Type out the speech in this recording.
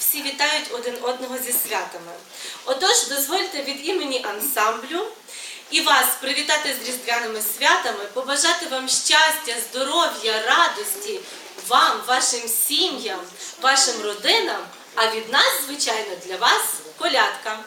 всі вітають один одного зі святами. Отож, дозвольте від імені ансамблю і вас привітати з різдвяними святами, побажати вам щастя, здоров'я, радості, вам, вашим сім'ям, вашим родинам, а від нас, звичайно, для вас колядка.